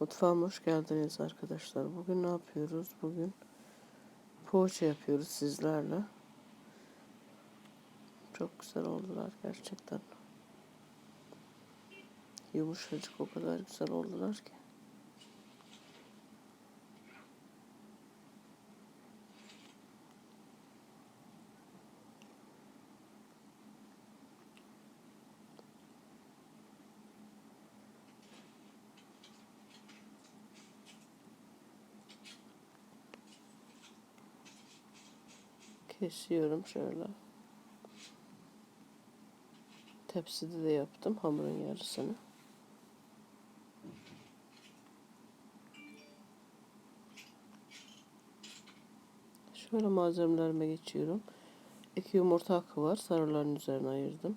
Mutfağıma hoş geldiniz arkadaşlar. Bugün ne yapıyoruz? Bugün poğaça yapıyoruz sizlerle. Çok güzel oldular gerçekten. Yumuşacık o kadar güzel oldular ki. Kesiyorum şöyle. Tepside de yaptım hamurun yarısını. Şöyle malzemelerime geçiyorum. İki yumurta hakkı var. Sarıların üzerine ayırdım.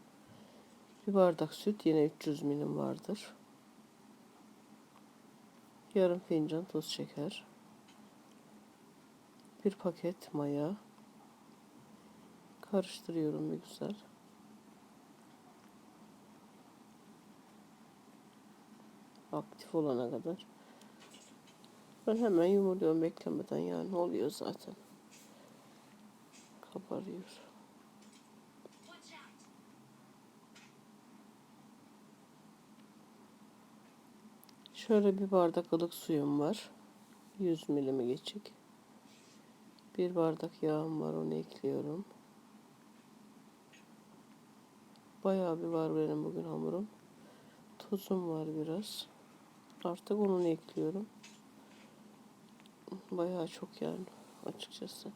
Bir bardak süt yine 300 milim vardır. Yarım fincan toz şeker. Bir paket maya. Karıştırıyorum bir güzel. Aktif olana kadar. Ben hemen yumurluyorum beklemeden yani oluyor zaten. Kabarıyor. Şöyle bir bardak ılık suyum var. 100 milimi geçik. Bir bardak yağım var onu ekliyorum. Bayağı bir var benim bugün hamurum. Tuzum var biraz. Artık onu ekliyorum. Bayağı çok yani açıkçası.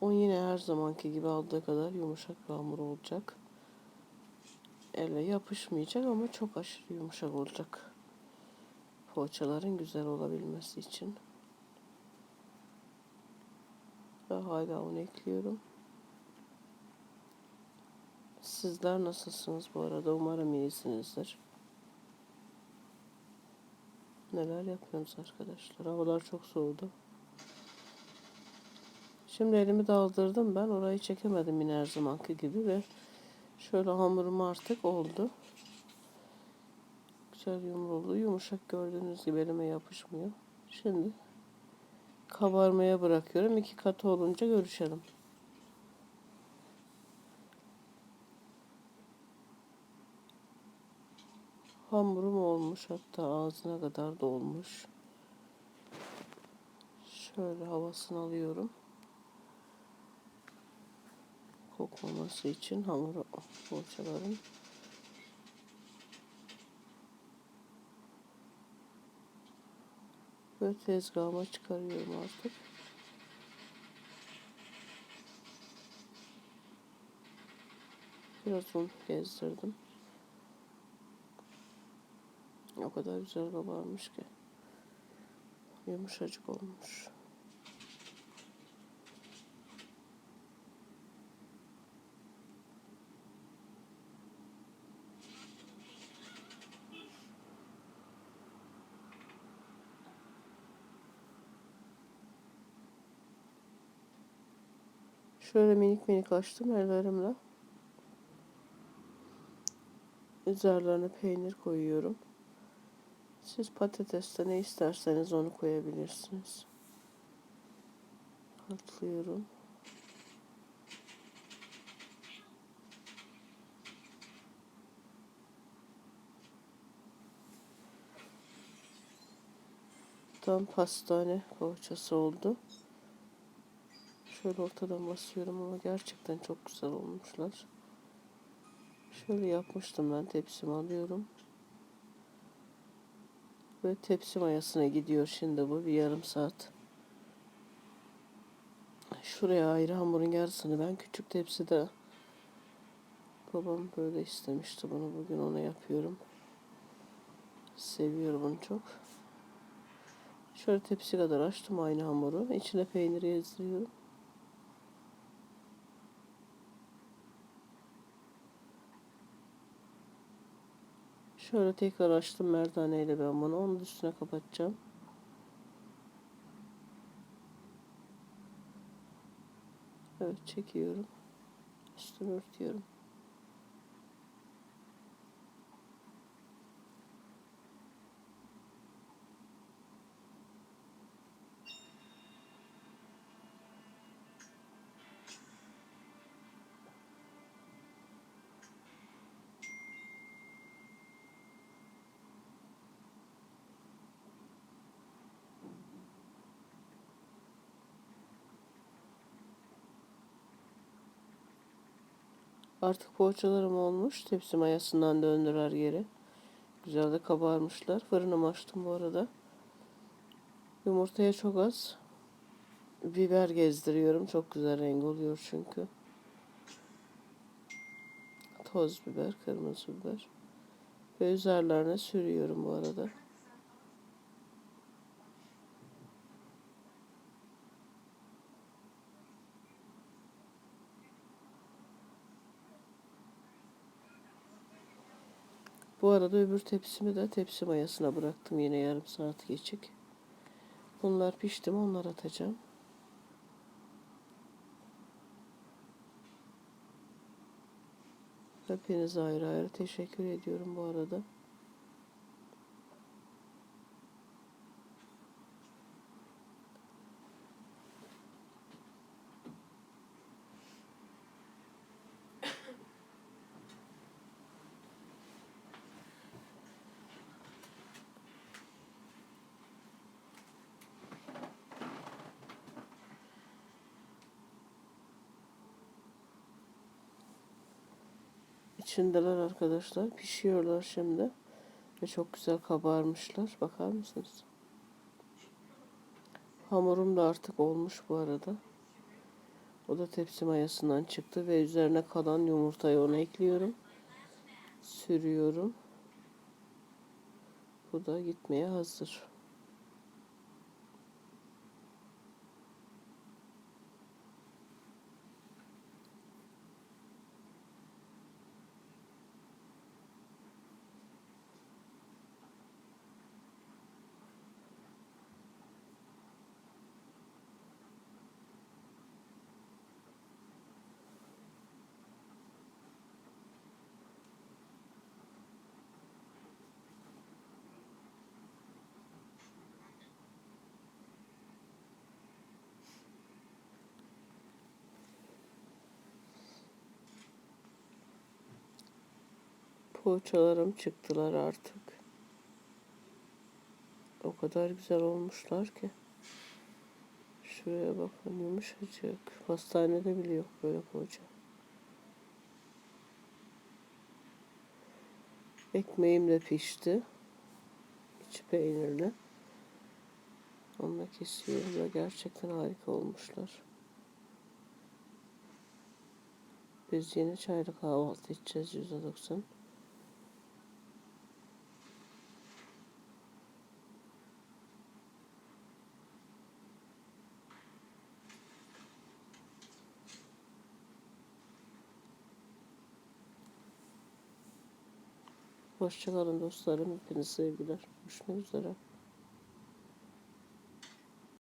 O yine her zamanki gibi aldığı kadar yumuşak bir hamur olacak. Elle yapışmayacak ama çok aşırı yumuşak olacak. Poğaçaların güzel olabilmesi için. Ve hala onu ekliyorum. Sizler nasılsınız bu arada? Umarım iyisinizdir. Neler yapıyorsunuz arkadaşlar? Havalar çok soğudu. Şimdi elimi daldırdım ben. Orayı çekemedim yine her zamanki gibi ve şöyle hamurum artık oldu. Güzel yumruldu. Yumuşak gördüğünüz gibi elime yapışmıyor. Şimdi kabarmaya bırakıyorum. İki katı olunca görüşelim. Hamurum olmuş hatta ağzına kadar dolmuş. Şöyle havasını alıyorum. Kokmaması için hamuru poğaçaların. Ve tezgahıma çıkarıyorum artık. Biraz un gezdirdim. O kadar güzel kabarmış ki. Yumuşacık olmuş. Şöyle minik minik açtım ellerimle. Üzerlerine peynir koyuyorum. Siz patateste ne isterseniz onu koyabilirsiniz. Katlıyorum. Tam pastane poğaçası oldu. Şöyle ortadan basıyorum ama gerçekten çok güzel olmuşlar. Şöyle yapmıştım ben tepsimi alıyorum. Ve tepsi mayasına gidiyor şimdi bu bir yarım saat. Şuraya ayrı hamurun yarısını ben küçük tepside babam böyle istemişti bunu bugün ona yapıyorum. Seviyorum onu çok. Şöyle tepsi kadar açtım aynı hamuru. İçine peynir gezdiriyorum. Şöyle tekrar açtım merdaneyle ben bunu. Onun üstüne kapatacağım. Evet çekiyorum. Üstünü örtüyorum. Artık poğaçalarım olmuş. Tepsi mayasından döndürer geri. Güzel de kabarmışlar. Fırınımı açtım bu arada. Yumurtaya çok az biber gezdiriyorum. Çok güzel renk oluyor çünkü. Toz biber, kırmızı biber. Ve üzerlerine sürüyorum bu arada. Bu arada öbür tepsimi de tepsi mayasına bıraktım yine yarım saat geçik. Bunlar pişti mi onları atacağım. Hepinize ayrı ayrı teşekkür ediyorum bu arada. İçindeler arkadaşlar. Pişiyorlar şimdi. Ve çok güzel kabarmışlar. Bakar mısınız? Hamurum da artık olmuş bu arada. O da tepsi mayasından çıktı ve üzerine kalan yumurtayı ona ekliyorum. Sürüyorum. Bu da gitmeye hazır. Poğaçalarım çıktılar artık. O kadar güzel olmuşlar ki. Şuraya bakın yumuşacık. Pastanede bile yok böyle poğaça. Ekmeğim de pişti. İçi peynirli. Onunla kesiyorum ve gerçekten harika olmuşlar. Biz yine çaylı kahvaltı edeceğiz %90. Hoşçakalın dostlarım. Hepinize sevgiler. Görüşmek üzere.